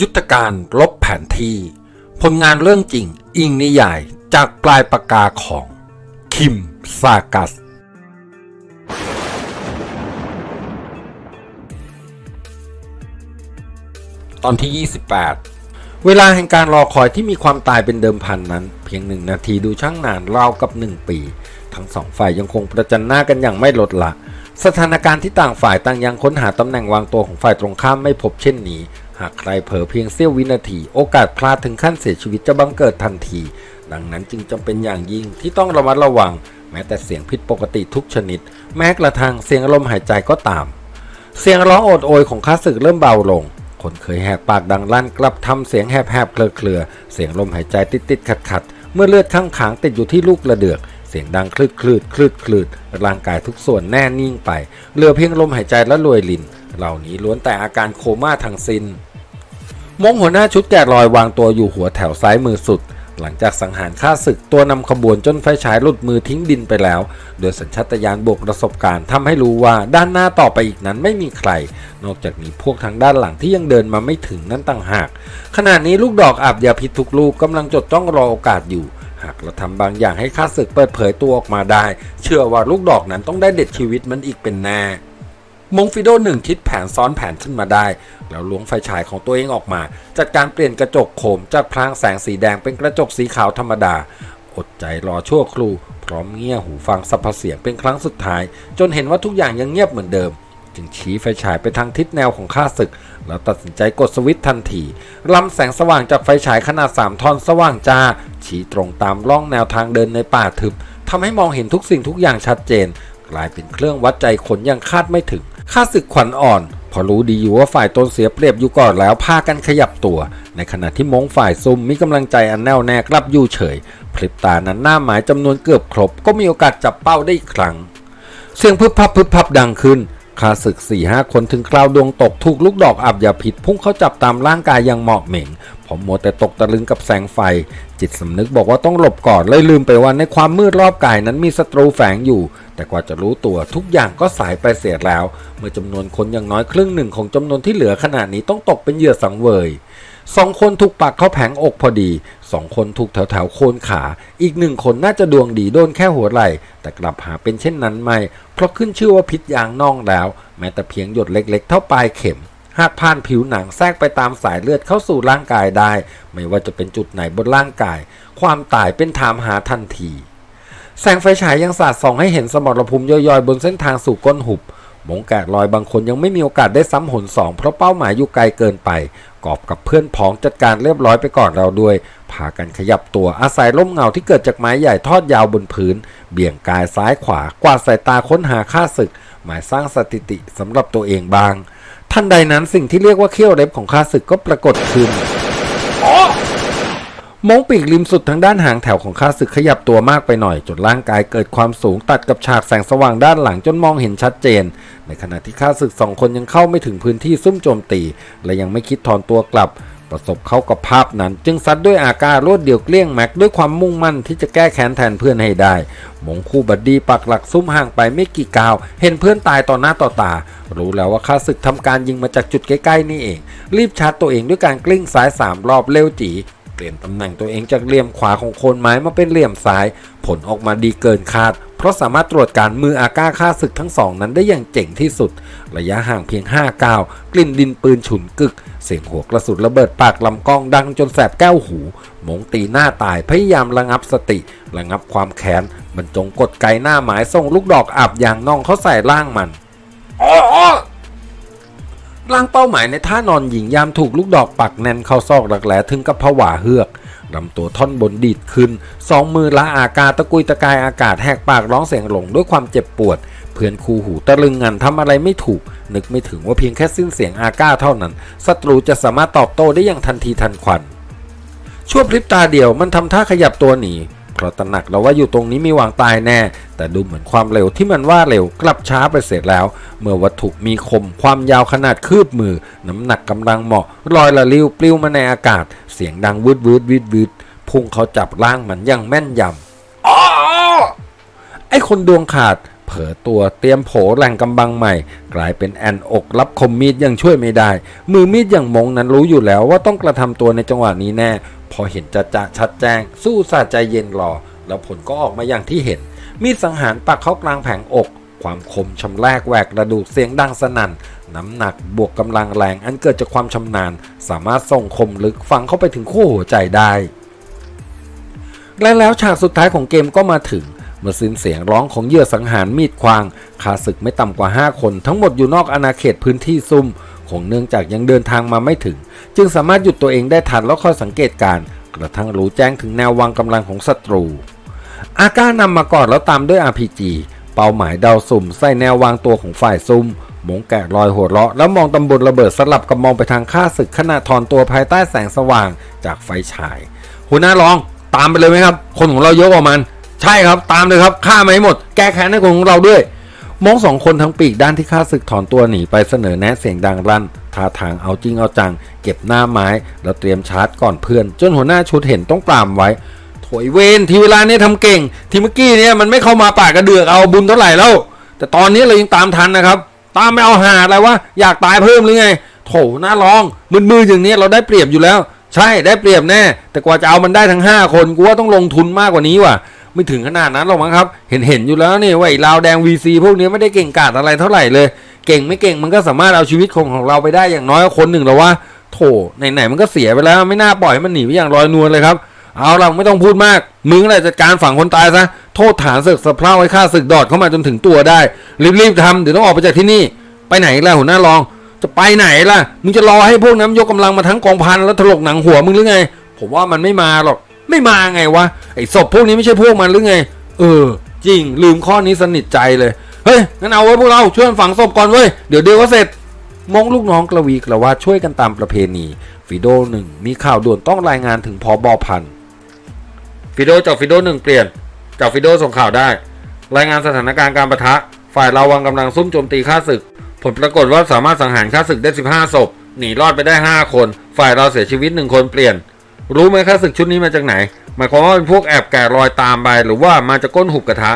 ยุทธการลบแผนที่ ผลงานเรื่องจริงอิงนิยายจากปลายปากกาของ คิมซากัส ตอนที่ 28 เวลาแห่งการรอคอยที่มีความตายเป็นเดิมพันนั้น เพียงหนึ่งนาทีดูช่างนานราวกับหนึ่งปี ทั้งสองฝ่ายยังคงประจันหน้ากันอย่างไม่ลดละสถานการณ์ที่ต่างฝ่ายต่างยังค้นหาตำแหน่งวางตัวของฝ่ายตรงข้ามไม่พบเช่นนี้ หากใครเผลอเพียงเสี้ยววินาที โอกาสพลาดถึงขั้นเสียชีวิตจะบังเกิดทันที ดังนั้นจึงจำเป็นอย่างยิ่งที่ต้องระมัดระวัง แม้แต่เสียงผิดปกติทุกชนิด แม้กระทั่งเสียงลมหายใจก็ตาม เสียงร้องโอดโอยของข้าศึกเริ่มเบาลง คนเคยแหกปากดังลั่นกลับทำเสียงแหบๆเคลือๆเสียงลมหายใจติดๆขัดๆเมื่อเลือดข้างขางติดอยู่ที่ลูกกระเดือกเสียงดังคลืดคลืดคลืดคลืดร่างกายทุกส่วนแน่นิ่งไป เหลือเพียงลมหายใจและรวยลิน เหล่านี้ล้วนแต่อาการโคม่าทั้งสิ้น มงหัวหน้าชุดแกะรอยวางตัวอยู่หัวแถวซ้ายมือสุด หลังจากสังหารฆ่าศึกตัวนำขบวนจนไฟฉายหลุดมือทิ้งดินไปแล้ว โดยสัญชาตญาณบวกประสบการณ์ทำให้รู้ว่าด้านหน้าต่อไปอีกนั้นไม่มีใคร นอกจากมีพวกทางด้านหลังที่ยังเดินมาไม่ถึงนั่นต่างหาก ขณะนี้ลูกดอกอาบยาพิษทุกลูกกำลังจดจ้องรอโอกาสอยู่หากเราทำบางอย่างให้ข้าศึกเปิดเผยตัวออกมาได้ เชื่อว่าลูกดอกนั้นต้องได้เด็ดชีวิตมันอีกเป็นแน่ มงฟิโดหนึ่งคิดแผนซ้อนแผนขึ้นมาได้ แล้วล้วงไฟฉายของตัวเองออกมา จัดการเปลี่ยนกระจกโคมจากพลางแสงสีแดงเป็นกระจกสีขาวธรรมดา อดใจรอชั่วครู่พร้อมเงี่ยหูฟังสรรพเสียงเป็นครั้งสุดท้าย จนเห็นว่าทุกอย่างยังเงียบเหมือนเดิม จึงชี้ไฟฉายไปทางทิศแนวของข้าศึก แล้วตัดสินใจกดสวิตช์ทันทีลำแสงสว่างจากไฟฉายขนาด 3ท่อนสว่างจ้า ชี้ตรงตามร่องแนวทางเดินในป่าทึบทำให้มองเห็นทุกสิ่งทุกอย่างชัดเจน กลายเป็นเครื่องวัดใจคนยังคาดไม่ถึง ข้าศึกขวัญอ่อน พอรู้ดีอยู่ว่าฝ่ายตนเสียเปรียบอยู่ก่อนแล้วพากันขยับตัว ในขณะที่มงฝ่ายซุ่มมีกำลังใจอันแน่วแน่กลับอยู่เฉยพริบตานั้นหน้าหมายจำนวนเกือบครบ ก็มีโอกาสจับเป้าได้อีกครั้ง เสียงพึบพับพึบพับดังขึ้นข้าศึก4ี่ห้าคนถึงคราวดวงตกถูกลูกดอกอับยาพิษพุ่งเข้าจับตามร่างกายอย่างเหมาะเหม่ง ผมมัวแต่ตกตะลึงกับแสงไฟ จิตสำนึกบอกว่าต้องหลบก่อนเลยลืมไปว่าในความมืดรอบกายนั้นมีศัตรูแฝงอยู่ แต่กว่าจะรู้ตัวทุกอย่างก็สายไปเสียแล้ว เมื่อจำนวนคนอย่างน้อยครึ่งหนึ่งของจำนวนที่เหลือขนาดนี้ต้องตกเป็นเหยื่อสังเวยสองคนถูกปักเข้าแผงอกพอดีสองคนถูกแถวแถวโคนขา อีกหนึ่งคนน่าจะดวงดีโดนแค่หัวไหล่ แต่กลับหาเป็นเช่นนั้นไม่ เพราะขึ้นชื่อว่าพิษยางน่องแล้ว แม้แต่เพียงหยดเล็กๆ เท่าปลายเข็ม หากผ่านผิวหนังแทรกไปตามสายเลือดเข้าสู่ร่างกายได้ ไม่ว่าจะเป็นจุดไหนบนร่างกาย ความตายเป็นถามหาทันที แสงไฟฉายยังสาดส่องให้เห็นสมรภูมิย่อยๆ บนเส้นทางสู่ก้นหุบมงแกะลอยบางคนยังไม่มีโอกาสได้ซ้ำหนสองเพราะเป้าหมายอยู่ไกลเกินไป กอบกับเพื่อนพ้องจัดการเรียบร้อยไปก่อนเราด้วย พากันขยับตัวอาศัยร่มเงาที่เกิดจากไม้ใหญ่ทอดยาวบนพื้น เบี่ยงกายซ้ายขวากวาดสายตาค้นหาค่าศึก หมายสร้างสถิติสำหรับตัวเองบ้าง ทันใดนั้นสิ่งที่เรียกว่าเขี้ยวเล็บของข้าศึกก็ปรากฏขึ้นมงปีกริมสุดทางด้านหางแถวของข้าศึกขยับตัวมากไปหน่อย จนร่างกายเกิดความสูงตัดกับฉากแสงสว่างด้านหลังจนมองเห็นชัดเจน ในขณะที่ข้าศึกสองคนยังเข้าไม่ถึงพื้นที่ซุ่มโจมตี และยังไม่คิดถอนตัวกลับ ประสบเข้ากับภาพนั้น จึงซัดด้วยอาการรวดเดียวเกลี้ยงแม็กด้วยความมุ่งมั่นที่จะแก้แค้นแทนเพื่อนให้ได้ มงคู่บัดดี้ปักหลักซุ่มห่างไปไม่กี่ก้าว เห็นเพื่อนตายต่อหน้าต่อตา รู้แล้วว่าข้าศึกทำการยิงมาจากจุดใกล้ๆนี่เอง รีบชาร์จตัวเองด้วยการกลิ้งซ้ายสามรอบเร็วจี เปลี่ยนตำแหน่งตัวเองจากเหลี่ยมขวาของโคนไม้มาเป็นเหลี่ยมซ้าย ผลออกมาดีเกินคาด เพราะสามารถตรวจการมืออาก้าฆ่าศึกทั้งสองนั้นได้อย่างเจ๋งที่สุด ระยะห่างเพียง 5 ก้าว กลิ่นดินปืนฉุนกึก เสียงหัวกระสุนระเบิดปากลำกล้องดังจนแสบแก้วหู มงตีหน้าตายพยายามระงับสติ ระงับความแค้นบรรจงกดไกหน้าหมายส่งลูกดอกอับยางน่องเขาใส่ร่างมัน ร่างเป้าหมายในท่านอนหญิงยามถูกลูกดอกปักแน่นเข้าซอกหลักแหลถึงกับผวาเฮือกลำตัวท่อนบนดีดขึ้น สองมือละอากาตะกุยตะกายอากาศแหกปากร้องเสียงหลงด้วยความเจ็บปวด เพื่อนคูหูตะลึงงันทำอะไรไม่ถูก นึกไม่ถึงว่าเพียงแค่สิ้นเสียงอาก้าเท่านั้นศัตรูจะสามารถตอบโต้ได้อย่างทันทีทันควันชั่วพริบตาเดียวมันทำท่าขยับตัวหนี เพราะตระหนักแล้วว่าอยู่ตรงนี้มีวังตายแน่ แต่ดูเหมือนความเร็วที่มันว่าเร็วกลับช้าไปเสร็จแล้ว เมื่อวัตถุมีคมความยาวขนาดคืบมือ น้ำหนักกำลังเหมาะลอยละลิ้วปลิวมาในอากาศ เสียงดังวืดวืดวิดวิดพุ่งเขาจับร่างมันอย่างแม่นยำอ้อไอ้คนดวงขาดเผอตัวเตรียมโผแหล่งกำบังใหม่ กลายเป็นแอนอกรับคมมีดยังช่วยไม่ได้ มือมีดอย่างมงนั้นรู้อยู่แล้วว่าต้องกระทำตัวในจังหวะนี้แน่ พอเห็นจะจะชัดแจ้ง สู้สาใจเย็นรอ แล้วผลก็ออกมาอย่างที่เห็น มีดสังหารปักเข้ากลางแผงอก ความคมชำแรกแหวกกระดูกเสียงดังสนั่น น้ำหนักบวกกำลังแรงอันเกิดจากความชำนาญ สามารถส่งคมลึกฝังเข้าไปถึงขั้วหัวใจได้ และแล้วฉากสุดท้ายของเกมก็มาถึงเมื่อสิ้นเสียงร้องของเหยื่อสังหารมีดควางคาศึกไม่ต่ำกว่า 5 คนทั้งหมดอยู่นอกอาณาเขตพื้นที่ซุ่ม คงเนื่องจากยังเดินทางมาไม่ถึง จึงสามารถหยุดตัวเองได้ทันแล้วคอยสังเกตการ กระทั่งรู้แจ้งถึงแนววางกำลังของศัตรู อาก้านำมาก่อนแล้วตามด้วย RPG เป้าหมายเดาสุ่มใส่แนววางตัวของฝ่ายซุ่มมงแกะรอยหัวเราะแล้วมองตำบลระเบิดสลับกับมองไปทางข้าศึกขณะถอนตัวภายใต้แสงสว่างจากไฟฉาย หัวหน้ารองตามไปเลยไหมครับ คนของเราเยอะกว่ามัน ใช่ครับตามเลยครับฆ่ามาให้หมด แก้แค้นให้คนของเราด้วย มองสองคนทั้งปีกด้านที่ข้าศึกถอนตัวหนีไปเสนอแนะเสียงดังรั่นท่าทางเอาจริงเอาจัง เก็บหน้าไม้ แล้วเตรียมชาร์จก่อนเพื่อน จนหัวหน้าชุดเห็นต้องปรามไว้โถยเวนทีเวลาเนี่ยทำเก่ง ทีเมื่อกี้เนี่ยมันไม่เข้ามาปากกระเดือกเอาบุญเท่าไหร่แล้ว แต่ตอนนี้เรายังตามทันนะครับ ตามไม่เอาหาอะไรวะอยากตายเพิ่มหรือไง โถน่าลองมือๆอย่างนี้เราได้เปรียบอยู่แล้ว ใช่ได้เปรียบแน่ แต่กว่าจะเอามันได้ทั้ง 5 คนกูว่าต้องลงทุนมากกว่านี้ว่ะ ไม่ถึงขนาดนั้นหรอกมั้งครับ เห็นเห็นอยู่แล้วนี่ว่าไอ้ลาวแดง VC พวกนี้ไม่ได้เก่งกาจอะไรเท่าไหร่เลย เก่งไม่เก่งมันก็สามารถเอาชีวิตของของเราไปได้อย่างน้อยคนหนึ่งแล้วว่าโถไหนๆมันก็เสียไปแล้ว ไม่น่าปล่อยให้มันหนีไปอย่างลอยนวลเลยครับเอาเราไม่ต้องพูดมาก มึงอะไรจัดการฝั่งคนตายซะ โทษฐานศึกสะเพร่าให้ข้าศึกดอดเข้ามาจนถึงตัวได้ รีบๆทำเดี๋ยวต้องออกไปจากที่นี่ ไปไหนล่ะหัวหน้ารอง จะไปไหนล่ะ มึงจะรอให้พวกนั้นยกกำลังมาทั้งกองพันแล้วถลกหนังหัวมึงหรือไง ผมว่ามันไม่มาหรอก ไม่มาไงวะไอ้ศพพวกนี้ไม่ใช่พวกมันหรือไง เออ จริงลืมข้อนี้สนิทใจเลย เฮ้ยงั้นเอาไว้พวกเราช่วยฝังศพก่อนเว้ยเดี๋ยวเดียวก็เสร็จมองลูกน้องกระวีกระวาดช่วยกันตามประเพณีฟิโดหนึ่งมีข่าวด่วนต้องรายงานถึงพอบอพันฟิโดจากฟิโดหนึ่งเปลี่ยนจากฟิโดส่งข่าวได้ รายงานสถานการณ์การประทะ ฝ่ายเราวางกำลังซุ่มโจมตีข้าศึก ผลปรากฏว่าสามารถสังหารข้าศึกได้ 15ศพหนีรอดไปได้ 5 คน ฝ่ายเราเสียชีวิต 1 คนเปลี่ยน รู้ไหมข้าศึกชุดนี้มาจากไหน หมายความว่าเป็นพวกแอบแกะรอยตามไป หรือว่ามาจากก้นหุบกระทะ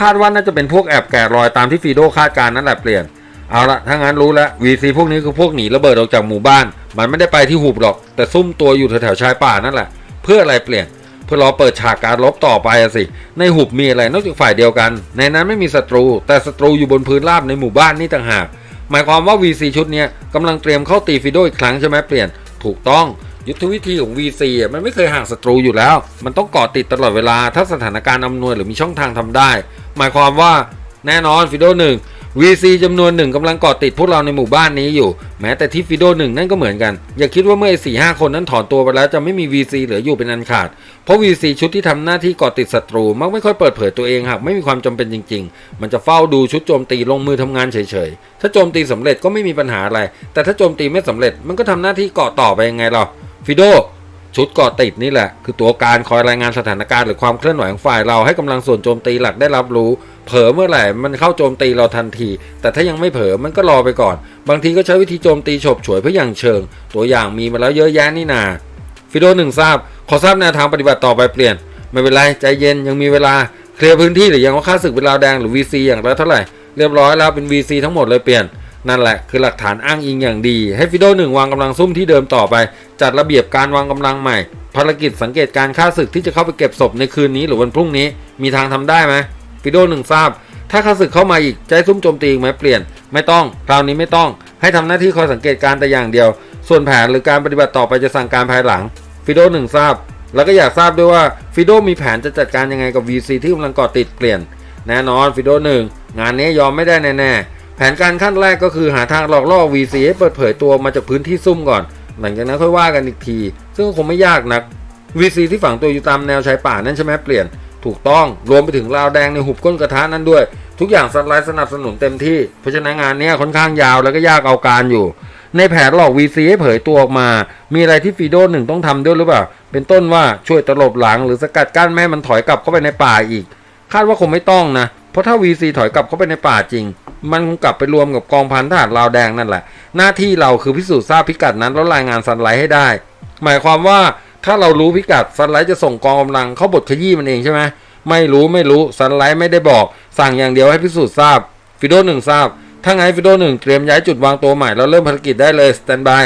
คาดว่าน่าจะเป็นพวกแอบแกะรอยตามที่ฟีโดคาดการณ์นั่นแหละเปลี่ยน เอาละถ้างั้นรู้แล้ว VC พวกนี้คือพวกหนีระเบิดออกจากหมู่บ้าน มันไม่ได้ไปที่หุบหรอก แต่ซุ่มตัวอยู่แถวๆชายป่านั่นแหละ เพื่ออะไรเปลี่ยน เพื่อรอเปิดฉากการรบต่อไปอสิ ในหุบมีอะไรนอกจากฝ่ายเดียวกัน ในนั้นไม่มีศัตรู แต่ศัตรูอยู่บนพื้นราบในหมู่บ้านนี่ต่างหาก หมายความว่า VC ชุดนี้กำลังเตรียมเข้าตีฟิโดอีกครั้งใช่ไหมเปลี่ยน ถูกต้อง ยุทธวิธีของ VC อะมันไม่เคยห่างศัตรูอยู่แล้ว มันต้องเกาะติดตลอดเวลา ถ้าสถานการณ์อำนวยหรือมีช่องทางทำได้ หมายความว่าแน่นอนฟิโดหนึ่ง VC จำนวนหนึ่งกำลังเกาะติดพวกเราในหมู่บ้านนี้อยู่ แม้แต่ที่ฟิโดหนึ่งนั่นก็เหมือนกัน อย่าคิดว่าเมื่อสี่ห้าคนนั้นถอนตัวไปแล้วจะไม่มี VC เหลืออยู่เป็นอันขาด เพราะ VC ชุดที่ทำหน้าที่เกาะติดศัตรู มักไม่ค่อยเปิดเผยตัวเองหากไม่มีความจำเป็นจริง ๆ มันจะเฝ้าดูชุดโจมตีลงมือทำงานเฉยๆ ถ้าโจมตีสำเร็จก็ไม่มีปัญหาอะไร แต่ถ้าโจมตีไม่สำเร็จมันก็ทำหน้าที่เกาะต่อไปยังไงล่ะ ฟิโดชุดเกาะติดนี่แหละ คือตัวการคอยรายงานสถานการณ์หรือความเคลื่อนไหวของฝ่ายเราให้กำลังส่วนโจมตีหลักได้รับรู้ เผลอเมื่อไหร่มันเข้าโจมตีเราทันที แต่ถ้ายังไม่เผลอมันก็รอไปก่อน บางทีก็ใช้วิธีโจมตีฉบฉวยเพื่ออย่างเชิง ตัวอย่างมีมาแล้วเยอะแยะนี่นา ฟิโดหนึ่งทราบ ขอทราบแนวทางปฏิบัติต่อไปเปลี่ยน ไม่เป็นไรใจเย็นยังมีเวลาเคลียร์พื้นที่หรือยังว่าค่าศึกเป็นลาวแดงหรือ VC อย่างละเท่าไหร่เรียบร้อยแล้วเป็น VC ทั้งหมดเลยเปลี่ยน นั่นแหละคือหลักฐานอ้างอิงอย่างดี ให้ฟิโดหนึ่งวางกำลังซุ่มที่เดิมต่อไป จัดระเบียบการวางกำลังใหม่ ภารกิจสังเกตการฆ่าศึกที่จะเข้าไปเก็บศพในคืนนี้หรือวันพรุ่งนี้ มีทางทำได้ไหมฟิโดหนึ่งทราบ ถ้าฆ่าศึกเข้ามาอีกใจะซุ่มโจมตีอีกไหมเปลี่ยน ไม่ต้อง คราวนี้ไม่ต้อง ให้ทำหน้าที่คอยสังเกตการแต่อย่างเดียว ส่วนแผนหรือการปฏิบัติต่อไปจะสั่งการภายหลัง ฟิโดหนึ่งทราบ แล้วก็อยากทราบด้วยว่าฟิโดมีแผนจะจัดการยังไงกับ VC ที่กำลังก่อติดเปลี่ยน แน่นอนฟิโดหนึ่งงานนี้ยอมไม่ได้แน่ๆ แผนการขั้นแรกก็คือหาทางหลอกล่อ VC ให้เปิดเผยตัวมาจากพื้นที่ซุ่มก่อน หลังจากนั้นค่อยว่ากันอีกที ซึ่งคงไม่ยากนัก VC ที่ฝังตัวอยู่ตามแนวชายป่านั่นใช่ไหมเปลี่ยน ถูกต้องรวมไปถึงราวแดงในหุบก้นกระทะนั่นด้วย ทุกอย่างสไลด์สนับสนุนเต็มที่ เพราะฉะนั้นงานเนี้ยค่อนข้างยาวแล้วก็ยากเอาการอยู่ ในแผนหลอก VC ให้เผยตัวออกมา มีอะไรที่ฟีโดหนึ่งต้องทำด้วยหรือเปล่า เป็นต้นว่าช่วยตลบหลังหรือสกัดกั้นไม่ให้มันถอยกลับเข้าไปในป่าอีก คาดว่าคงไม่ต้องนะเราะถ้า VC ถอยกลับเข้าไปในป่าจริง มันคงกลับไปรวมกับกองพันทหารลาวแดงนั่นแหละ หน้าที่เราคือพิสูจน์ทราบพิกัดนั้นแล้วรายงานซันไลท์ให้ได้ หมายความว่าถ้าเรารู้พิกัดซันไลท์จะส่งกองกำลังเข้าบทขยี้มันเองใช่ไหมไม่รู้ไม่รู้ซันไลท์ไม่ได้บอก สั่งอย่างเดียวให้พิสูจน์ทราบฟิโดหนึ่งทราบถ้าไงฟิโดหนึ่งเตรียมย้ายจุดวางตัวใหม่แล้วเริ่มภารกิจได้เลยสแตนบาย